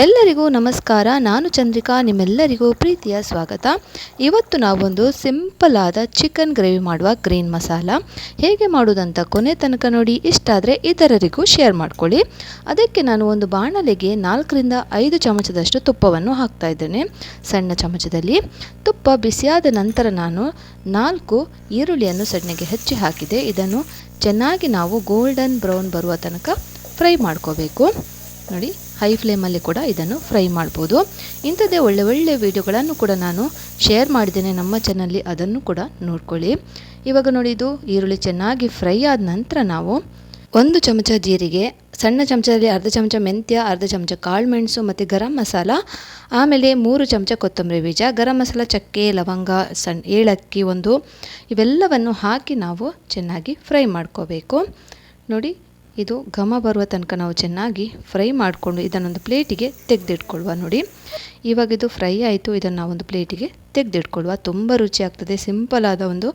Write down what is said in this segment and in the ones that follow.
ಎಲ್ಲರಿಗೂ ನಮಸ್ಕಾರ. ನಾನು ಚಂದ್ರಿಕಾ. ನಿಮ್ಮೆಲ್ಲರಿಗೂ ಪ್ರೀತಿಯ ಸ್ವಾಗತ. ಇವತ್ತು ನಾವೊಂದು ಸಿಂಪಲ್ ಆದ ಚಿಕನ್ ಗ್ರೇವಿ ಮಾಡುವ ಗ್ರೀನ್ ಮಸಾಲ. ಹೇಗೆ ಮಾಡುವುದಂತ ಕೊನೆ ತನಕ ನೋಡಿ, ಇಷ್ಟ ಆದರೆ ಇತರರಿಗೂ ಶೇರ್ ಮಾಡ್ಕೊಳ್ಳಿ. ಅದಕ್ಕೆ ನಾನು ಒಂದು ಬಾಣಲೆಗೆ ನಾಲ್ಕರಿಂದ ಐದು ಚಮಚದಷ್ಟು ತುಪ್ಪವನ್ನು ಹಾಕ್ತಾ ಇದ್ದೇನೆ. ಸಣ್ಣ ಚಮಚದಲ್ಲಿ ತುಪ್ಪ ಬಿಸಿಯಾದ ನಂತರ ನಾನು ನಾಲ್ಕು ಈರುಳ್ಳಿಯನ್ನು ಸಣ್ಣಗೆ ಹೆಚ್ಚಿ ಹಾಕಿದೆ. ಇದನ್ನು ಚೆನ್ನಾಗಿ ನಾವು ಗೋಲ್ಡನ್ ಬ್ರೌನ್ ಬರುವ ತನಕ ಫ್ರೈ ಮಾಡ್ಕೋಬೇಕು. ನೋಡಿ ಹೈ ಫ್ಲೇಮಲ್ಲಿ ಕೂಡ ಇದನ್ನು ಫ್ರೈ ಮಾಡ್ಬೋದು. ಇಂಥದ್ದೇ ಒಳ್ಳೆ ಒಳ್ಳೆ ವಿಡಿಯೋಗಳನ್ನು ಕೂಡ ನಾನು ಶೇರ್ ಮಾಡಿದ್ದೇನೆ ನಮ್ಮ ಚಾನಲ್ಲಿ ಅದನ್ನು ಕೂಡ ನೋಡ್ಕೊಳ್ಳಿ. ಇವಾಗ ನೋಡಿ ಈರುಳ್ಳಿ ಚೆನ್ನಾಗಿ ಫ್ರೈ ಆದ ನಂತರ ನಾವು ಒಂದು ಚಮಚ ಜೀರಿಗೆ, ಸಣ್ಣ ಚಮಚದಲ್ಲಿ ಅರ್ಧ ಚಮಚ ಮೆಂತ್ಯ, ಅರ್ಧ ಚಮಚ ಕಾಳು ಮೆಣಸು ಮತ್ತು ಗರಂ ಮಸಾಲ, ಆಮೇಲೆ ಮೂರು ಚಮಚ ಕೊತ್ತಂಬರಿ ಬೀಜ, ಗರಂ ಮಸಾಲ, ಚಕ್ಕೆ, ಲವಂಗ ಸಣ್ಣ ಏಲಕ್ಕಿ, ಒಂದು, ಇವೆಲ್ಲವನ್ನು ಹಾಕಿ ನಾವು ಚೆನ್ನಾಗಿ ಫ್ರೈ ಮಾಡ್ಕೋಬೇಕು. ನೋಡಿ ಇದು ಘಮ ಬರುವ ತನಕ ನಾವು ಚೆನ್ನಾಗಿ ಫ್ರೈ ಮಾಡಿಕೊಂಡು ಇದನ್ನೊಂದು ಪ್ಲೇಟಿಗೆ ತೆಗೆದಿಟ್ಕೊಳ್ಳುವ ನೋಡಿ. ಇವಾಗ ಇದು ಫ್ರೈ ಆಯಿತು, ಇದನ್ನು ನಾವೊಂದು ಪ್ಲೇಟಿಗೆ ತೆಗೆದಿಟ್ಕೊಳ್ಳುವ. ತುಂಬ ರುಚಿ ಆಗ್ತದೆ. ಸಿಂಪಲ್ ಆದ ಒಂದು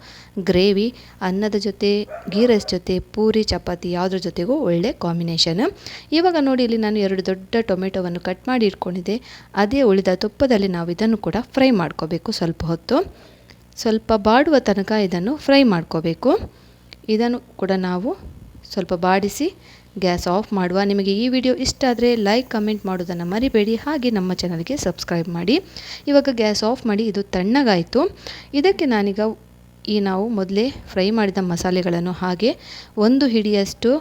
ಗ್ರೇವಿ, ಅನ್ನದ ಜೊತೆ ಗೀ ರೈಸ್ ಜೊತೆ, ಪೂರಿ, ಚಪಾತಿ, ಯಾವುದ್ರ ಜೊತೆಗೂ ಒಳ್ಳೆ ಕಾಂಬಿನೇಷನ್. ಇವಾಗ ನೋಡಿ, ಇಲ್ಲಿ ನಾನು ಎರಡು ದೊಡ್ಡ ಟೊಮೆಟೊವನ್ನು ಕಟ್ ಮಾಡಿ ಇಟ್ಕೊಂಡಿದ್ದೆ. ಅದೇ ಉಳಿದ ತುಪ್ಪದಲ್ಲಿ ನಾವು ಇದನ್ನು ಕೂಡ ಫ್ರೈ ಮಾಡ್ಕೋಬೇಕು ಸ್ವಲ್ಪ ಹೊತ್ತು. ಸ್ವಲ್ಪ ಬಾಡುವ ತನಕ ಇದನ್ನು ಫ್ರೈ ಮಾಡ್ಕೋಬೇಕು. ಇದನ್ನು ಕೂಡ ನಾವು ಸ್ವಲ್ಪ ಬಾಡಿಸಿ ಗ್ಯಾಸ್ ಆಫ್ ಮಾಡುವ. ನಿಮಗೆ ಈ ವಿಡಿಯೋ ಇಷ್ಟ ಆದರೆ ಲೈಕ್ ಕಮೆಂಟ್ ಮಾಡೋದನ್ನು ಮರಿಬೇಡಿ. ಹಾಗೆ ನಮ್ಮ ಚಾನಲ್ಗೆ ಸಬ್ಸ್ಕ್ರೈಬ್ ಮಾಡಿ. ಇವಾಗ ಗ್ಯಾಸ್ ಆಫ್ ಮಾಡಿ, ಇದು ತಣ್ಣಗಾಯಿತು. ಇದಕ್ಕೆ ನಾನೀಗ ಈ ನಾವು ಮೊದಲೇ ಫ್ರೈ ಮಾಡಿದ ಮಸಾಲೆಗಳನ್ನು ಹಾಗೆ ಒಂದು ಹಿಡಿಯಷ್ಟು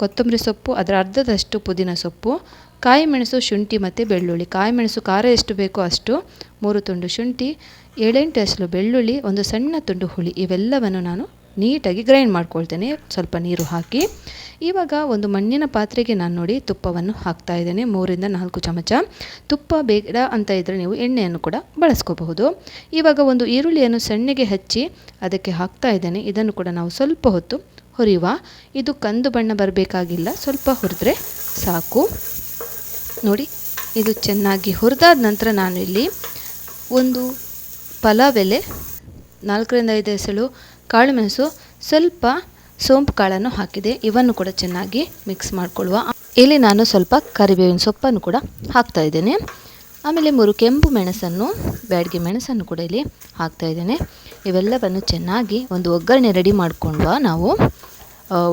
ಕೊತ್ತಂಬರಿ ಸೊಪ್ಪು, ಅದರ ಅರ್ಧದಷ್ಟು ಪುದೀನ ಸೊಪ್ಪು ಕಾಯಿ ಮೆಣಸು ಶುಂಠಿ ಮತ್ತು ಬೆಳ್ಳುಳ್ಳಿ. ಕಾಯಿ ಮೆಣಸು ಖಾರ ಎಷ್ಟು ಬೇಕೋ ಅಷ್ಟು, ಮೂರು ತುಂಡು ಶುಂಠಿ, ಏಳೆಂಟು ಬೆಳ್ಳುಳ್ಳಿ, ಒಂದು ಸಣ್ಣ ತುಂಡು ಹುಳಿ. ಇವೆಲ್ಲವನ್ನು ನಾನು ನೀಟಾಗಿ ಗ್ರೈಂಡ್ ಮಾಡ್ಕೊಳ್ತೇನೆ. ಸ್ವಲ್ಪ ನೀರು ಹಾಕಿ. ಇವಾಗ ಒಂದು ಮಣ್ಣಿನ ಪಾತ್ರೆಗೆ ನಾನು ನೋಡಿ ತುಪ್ಪವನ್ನು ಹಾಕ್ತಾ ಇದ್ದೇನೆ. ಮೂರಿಂದ ನಾಲ್ಕು ಚಮಚ. ತುಪ್ಪ ಬೇಡ ಅಂತ ಇದ್ದರೆ ನೀವು ಎಣ್ಣೆಯನ್ನು ಕೂಡ ಬಳಸ್ಕೋಬಹುದು. ಇವಾಗ ಒಂದು ಈರುಳ್ಳಿಯನ್ನು ಸಣ್ಣಗೆ ಹಚ್ಚಿ ಅದಕ್ಕೆ ಹಾಕ್ತಾ ಇದ್ದೇನೆ. ಇದನ್ನು ಕೂಡ ನಾವು ಸ್ವಲ್ಪ ಹೊತ್ತು ಹುರಿಯುವ. ಇದು ಕಂದು ಬಣ್ಣ ಬರಬೇಕಾಗಿಲ್ಲ. ಸ್ವಲ್ಪ ಹುರಿದ್ರೆ ಸಾಕು. ನೋಡಿ, ಇದು ಚೆನ್ನಾಗಿ ಹುರಿದಾದ ನಂತರ ನಾನು ಇಲ್ಲಿ ಒಂದು ಪಲಾವ್ ಎಲೆ ನಾಲ್ಕರಿಂದ ಐದು ಎಸಳು ಕಾಳುಮೆಣಸು ಸ್ವಲ್ಪ ಸೋಂಪು ಕಾಳನ್ನು ಹಾಕಿದೆ. ಇವನ್ನು ಕೂಡ ಚೆನ್ನಾಗಿ ಮಿಕ್ಸ್ ಮಾಡಿಕೊಳ್ಳುವ. ಇಲ್ಲಿ ನಾನು ಸ್ವಲ್ಪ ಕರಿಬೇವಿನ ಸೊಪ್ಪನ್ನು ಕೂಡ ಹಾಕ್ತಾ ಇದ್ದೇನೆ. ಆಮೇಲೆ ಮೂರು ಕೆಂಪು ಮೆಣಸನ್ನು, ಬ್ಯಾಡಿಗೆ ಮೆಣಸನ್ನು ಕೂಡ ಇಲ್ಲಿ ಹಾಕ್ತಾ ಇದ್ದೇನೆ. ಇವೆಲ್ಲವನ್ನು ಚೆನ್ನಾಗಿ ಒಂದು ಒಗ್ಗರಣೆ ರೆಡಿ ಮಾಡಿಕೊಳ್ಳುವ ನಾವು.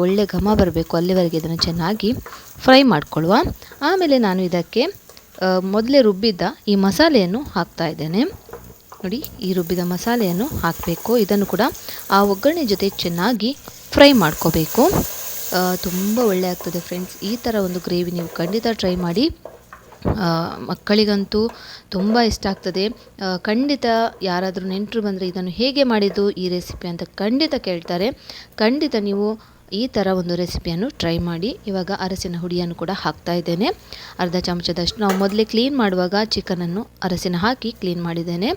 ಒಳ್ಳೆ ಘಮ ಬರಬೇಕು, ಅಲ್ಲಿವರೆಗೆ ಇದನ್ನು ಚೆನ್ನಾಗಿ ಫ್ರೈ ಮಾಡಿಕೊಳ್ಳುವ. ಆಮೇಲೆ ನಾನು ಇದಕ್ಕೆ ಮೊದಲೇ ರುಬ್ಬಿದ್ದ ಈ ಮಸಾಲೆಯನ್ನು ಹಾಕ್ತಾ ಇದ್ದೇನೆ. ನೋಡಿ, ಈ ರುಬ್ಬಿದ ಮಸಾಲೆಯನ್ನು ಹಾಕಬೇಕು. ಇದನ್ನು ಕೂಡ ಆ ಒಗ್ಗರಣೆ ಜೊತೆ ಚೆನ್ನಾಗಿ ಫ್ರೈ ಮಾಡ್ಕೋಬೇಕು. ತುಂಬ ಒಳ್ಳೆ ಆಗ್ತದೆ ಫ್ರೆಂಡ್ಸ್ ಈ ಥರ ಒಂದು ಗ್ರೇವಿ ನೀವು ಖಂಡಿತ ಟ್ರೈ ಮಾಡಿ. ಮಕ್ಕಳಿಗಂತೂ ತುಂಬ ಇಷ್ಟ ಆಗ್ತದೆ. ಖಂಡಿತ ಯಾರಾದರೂ ನೆಂಟರು ಬಂದರೆ ಇದನ್ನು ಹೇಗೆ ಮಾಡಿದ್ದು, ಈ ರೆಸಿಪಿ ಅಂತ ಖಂಡಿತ ಕೇಳ್ತಾರೆ. ಖಂಡಿತ ನೀವು ಈ ಥರ ಒಂದು ರೆಸಿಪಿಯನ್ನು ಟ್ರೈ ಮಾಡಿ. ಇವಾಗ ಅರಸಿನ ಹುಡಿಯನ್ನು ಕೂಡ ಹಾಕ್ತಾ ಇದ್ದೇನೆ. ಅರ್ಧ ಚಮಚದಷ್ಟು ನಾವು ಮೊದಲೇ ಕ್ಲೀನ್ ಮಾಡುವಾಗ ಚಿಕನನ್ನು ಅರಸಿನ ಹಾಕಿ ಕ್ಲೀನ್ ಮಾಡಿದ್ದೇನೆ.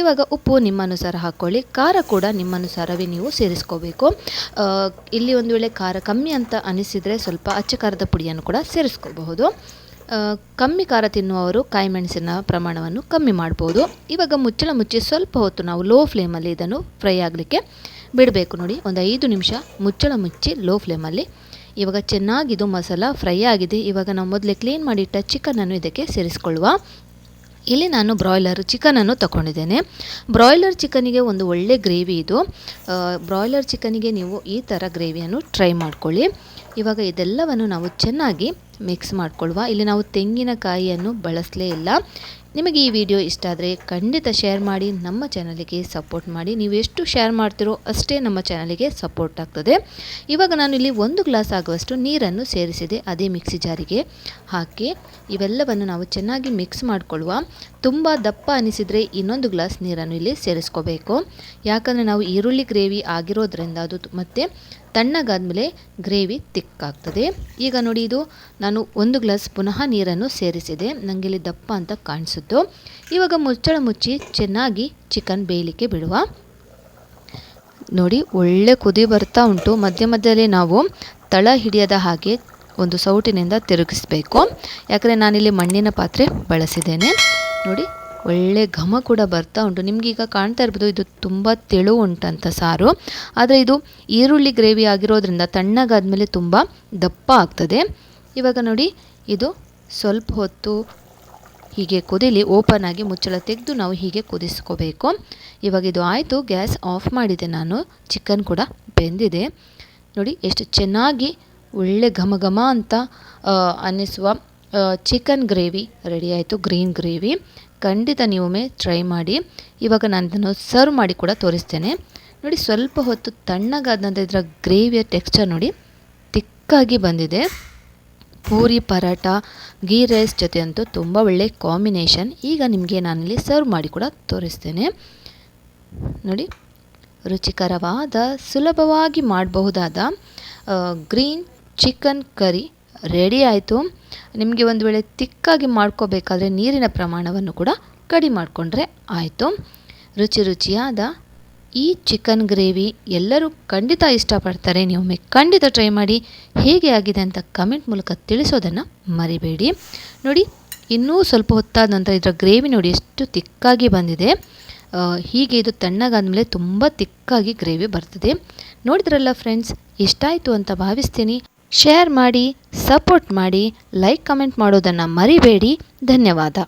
ಇವಾಗ ಉಪ್ಪು ನಿಮ್ಮ ಅನುಸಾರ ಹಾಕ್ಕೊಳ್ಳಿ ಖಾರ ಕೂಡ ನಿಮ್ಮ ಅನುಸಾರವೇ ನೀವು ಸೇರಿಸ್ಕೋಬೇಕು. ಇಲ್ಲಿ ಒಂದು ವೇಳೆ ಖಾರ ಕಮ್ಮಿ ಅಂತ ಅನಿಸಿದರೆ ಸ್ವಲ್ಪ ಅಚ್ಚ ಖಾರದ ಪುಡಿಯನ್ನು ಕೂಡ ಸೇರಿಸ್ಕೋಬಹುದು. ಕಮ್ಮಿ ಖಾರ ತಿನ್ನುವವರು ಕಾಯಿ ಮೆಣಸಿನ ಪ್ರಮಾಣವನ್ನು ಕಮ್ಮಿ ಮಾಡ್ಬೋದು. ಇವಾಗ ಮುಚ್ಚಳ ಮುಚ್ಚಿ ಸ್ವಲ್ಪ ಹೊತ್ತು ನಾವು ಲೋ ಫ್ಲೇಮಲ್ಲಿ ಇದನ್ನು ಫ್ರೈ ಆಗಲಿಕ್ಕೆ ಬಿಡಬೇಕು ನೋಡಿ. ಒಂದು ಐದು ನಿಮಿಷ ಮುಚ್ಚಳ ಮುಚ್ಚಿ ಲೋ ಫ್ಲೇಮಲ್ಲಿ ಇವಾಗ ಚೆನ್ನಾಗಿದು ಮಸಾಲ ಫ್ರೈ ಆಗಿದೆ. ಇವಾಗ ನಾವು ಮೊದಲೇ ಕ್ಲೀನ್ ಮಾಡಿಟ್ಟ ಚಿಕನನ್ನು ಇದಕ್ಕೆ ಸೇರಿಸ್ಕೊಳ್ಳುವ. ಇಲ್ಲಿ ನಾನು ಬ್ರಾಯ್ಲರ್ ಚಿಕನನ್ನು ತಗೊಂಡಿದ್ದೇನೆ ಬ್ರಾಯ್ಲರ್ ಚಿಕನಿಗೆ ಒಂದು ಒಳ್ಳೆ ಗ್ರೇವಿ ಇದು. ಬ್ರಾಯ್ಲರ್ ಚಿಕನಿಗೆ ನೀವು ಈ ಥರ ಗ್ರೇವಿಯನ್ನು ಟ್ರೈ ಮಾಡ್ಕೊಳ್ಳಿ. ಇವಾಗ ಇದೆಲ್ಲವನ್ನು ನಾವು ಚೆನ್ನಾಗಿ ಮಿಕ್ಸ್ ಮಾಡ್ಕೊಳ್ಳುವ ಇಲ್ಲಿ ನಾವು ತೆಂಗಿನಕಾಯಿಯನ್ನು ಬಳಸಲೇ ಇಲ್ಲ. ನಿಮಗೆ ಈ ವಿಡಿಯೋ ಇಷ್ಟ ಆದರೆ ಖಂಡಿತ ಶೇರ್ ಮಾಡಿ, ನಮ್ಮ ಚಾನಲಿಗೆ ಸಪೋರ್ಟ್ ಮಾಡಿ. ನೀವು ಎಷ್ಟು ಶೇರ್ ಮಾಡ್ತಿರೋ ಅಷ್ಟೇ ನಮ್ಮ ಚಾನಲಿಗೆ ಸಪೋರ್ಟ್ ಆಗ್ತದೆ. ಇವಾಗ ನಾನು ಇಲ್ಲಿ ಒಂದು ಗ್ಲಾಸ್ ಆಗುವಷ್ಟು ನೀರನ್ನು ಸೇರಿಸಿದೆ, ಅದೇ ಮಿಕ್ಸಿ ಜಾರಿಗೆ ಹಾಕಿ. ಇವೆಲ್ಲವನ್ನು ನಾವು ಚೆನ್ನಾಗಿ ಮಿಕ್ಸ್ ಮಾಡಿಕೊಳ್ಳುವ ತುಂಬ ದಪ್ಪ ಅನಿಸಿದರೆ ಇನ್ನೊಂದು ಗ್ಲಾಸ್ ನೀರನ್ನು ಇಲ್ಲಿ ಸೇರಿಸ್ಕೋಬೇಕು. ಯಾಕಂದರೆ ನಾವು ಈರುಳ್ಳಿ ಗ್ರೇವಿ ಆಗಿರೋದ್ರಿಂದ ಅದು ಮತ್ತು ತಣ್ಣಗಾದಮೇಲೆ ಗ್ರೇವಿ ತಿಕ್ಕಾಗ್ತದೆ. ಈಗ ನೋಡಿ ಇದು ನಾನು ಒಂದು ಗ್ಲಾಸ್ ಪುನಃ ನೀರನ್ನು ಸೇರಿಸಿದೆ. ನನಗೆ ಇಲ್ಲಿ ದಪ್ಪ ಅಂತ ಕಾಣಿಸುತ್ತೋ. ಇವಾಗ ಮುಚ್ಚಳ ಮುಚ್ಚಿ ಚೆನ್ನಾಗಿ ಚಿಕನ್ ಬೇಯಲಿಕ್ಕೆ ಬಿಡುವ. ನೋಡಿ ಒಳ್ಳೆ ಕುದಿ ಬರ್ತಾ ಉಂಟು. ಮಧ್ಯ ಮಧ್ಯದಲ್ಲಿ ನಾವು ತಳ ಹಿಡಿಯದ ಹಾಗೆ ಒಂದು ಸೌಟಿನಿಂದ ತಿರುಗಿಸಬೇಕು. ಯಾಕಂದರೆ ನಾನಿಲ್ಲಿ ಮಣ್ಣಿನ ಪಾತ್ರೆ ಬಳಸಿದ್ದೇನೆ. ನೋಡಿ ಒಳ್ಳೆ ಘಮ ಕೂಡ ಬರ್ತಾ ಉಂಟು. ನಿಮ್ಗೆ ಈಗ ಕಾಣ್ತಾ ಇರ್ಬೋದು, ಇದು ತುಂಬ ತೆಳು ಉಂಟಂತ ಸಾರು. ಆದರೆ ಇದು ಈರುಳ್ಳಿ ಗ್ರೇವಿ ಆಗಿರೋದ್ರಿಂದ ತಣ್ಣಗಾದ್ಮೇಲೆ ತುಂಬ ದಪ್ಪ ಆಗ್ತದೆ. ಇವಾಗ ನೋಡಿ, ಇದು ಸ್ವಲ್ಪ ಹೊತ್ತು ಹೀಗೆ ಕುದಿಲಿ, ಓಪನ್ ಆಗಿ ಮುಚ್ಚಳ ತೆಗೆದು ನಾವು ಹೀಗೆ ಕುದಿಸ್ಕೋಬೇಕು. ಇವಾಗ ಇದು ಆಯಿತು, ಗ್ಯಾಸ್ ಆಫ್ ಮಾಡಿದೆ ನಾನು, ಚಿಕನ್ ಕೂಡ ಬೆಂದಿದೆ. ನೋಡಿ, ಎಷ್ಟು ಚೆನ್ನಾಗಿ ಒಳ್ಳೆ ಘಮ ಘಮ ಅಂತ ಅನ್ನಿಸುವ ಚಿಕನ್ ಗ್ರೇವಿ ರೆಡಿ ಆಯಿತು, ಗ್ರೀನ್ ಗ್ರೇವಿ. ಖಂಡಿತ ನೀವೊಮ್ಮೆ ಟ್ರೈ ಮಾಡಿ. ಇವಾಗ ನಾನು ಇದನ್ನು ಸರ್ವ್ ಮಾಡಿ ಕೂಡ ತೋರಿಸ್ತೇನೆ. ನೋಡಿ ಸ್ವಲ್ಪ ಹೊತ್ತು ತಣ್ಣಗಾದ ಇದರ ಗ್ರೇವಿಯ ಟೆಕ್ಸ್ಚರ್ ನೋಡಿ ತಿಕ್ಕಾಗಿ ಬಂದಿದೆ. ಪೂರಿ ಪರಾಟ ಗೀ ರೈಸ್ ಜೊತೆ ಅಂತೂ ತುಂಬ ಒಳ್ಳೆ ಕಾಂಬಿನೇಷನ್ ಈಗ ನಿಮಗೆ ನಾನಿಲ್ಲಿ ಸರ್ವ್ ಮಾಡಿ ಕೂಡ ತೋರಿಸ್ತೇನೆ. ನೋಡಿ, ರುಚಿಕರವಾದ, ಸುಲಭವಾಗಿ ಮಾಡಬಹುದಾದ ಗ್ರೀನ್ ಚಿಕನ್ ಕರಿ ರೆಡಿ ಆಯಿತು. ನಿಮಗೆ ಒಂದು ವೇಳೆ ತಿಕ್ಕಾಗಿ ಮಾಡ್ಕೋಬೇಕಾದ್ರೆ ನೀರಿನ ಪ್ರಮಾಣವನ್ನು ಕೂಡ ಕಡಿಮೆ ಮಾಡಿಕೊಂಡ್ರೆ ಆಯಿತು. ರುಚಿ ರುಚಿಯಾದ ಈ ಚಿಕನ್ ಗ್ರೇವಿ ಎಲ್ಲರೂ ಖಂಡಿತ ಇಷ್ಟಪಡ್ತಾರೆ. ನೀವೊಮ್ಮೆ ಖಂಡಿತ ಟ್ರೈ ಮಾಡಿ ಹೇಗೆ ಆಗಿದೆ ಅಂತ ಕಮೆಂಟ್ ಮೂಲಕ ತಿಳಿಸೋದನ್ನು ಮರಿಬೇಡಿ. ನೋಡಿ, ಇನ್ನೂ ಸ್ವಲ್ಪ ಹೊತ್ತಾದ ನಂತರ ಇದರ ಗ್ರೇವಿ ನೋಡಿ ಎಷ್ಟು ತಿಕ್ಕಾಗಿ ಬಂದಿದೆ. ಹೀಗೆ ಇದು ತಣ್ಣಗಾದ್ಮೇಲೆ ತುಂಬ ತಿಕ್ಕಾಗಿ ಗ್ರೇವಿ ಬರ್ತದೆ. ನೋಡಿದ್ರಲ್ಲ ಫ್ರೆಂಡ್ಸ್ ಇಷ್ಟ ಆಯಿತು ಅಂತ ಭಾವಿಸ್ತೀನಿ. ಶೇರ್ ಮಾಡಿ ಸಪೋರ್ಟ್ ಮಾಡಿ ಲೈಕ್ ಕಮೆಂಟ್ ಮಾಡೋದನ್ನು ಮರಿಬೇಡಿ. ಧನ್ಯವಾದ.